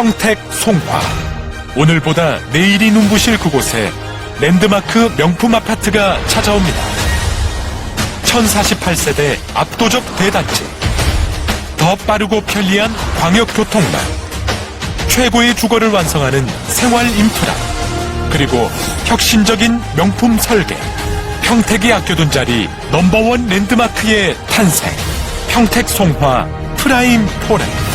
평택 송화. 오늘보다 내일이 눈부실 그곳에 랜드마크 명품 아파트가 찾아옵니다. 1048세대 압도적 대단지. 더 빠르고 편리한 광역교통망. 최고의 주거를 완성하는 생활 인프라. 그리고 혁신적인 명품 설계. 평택이 아껴둔 자리 넘버원 랜드마크의 탄생. 평택 송화 프라임 포렌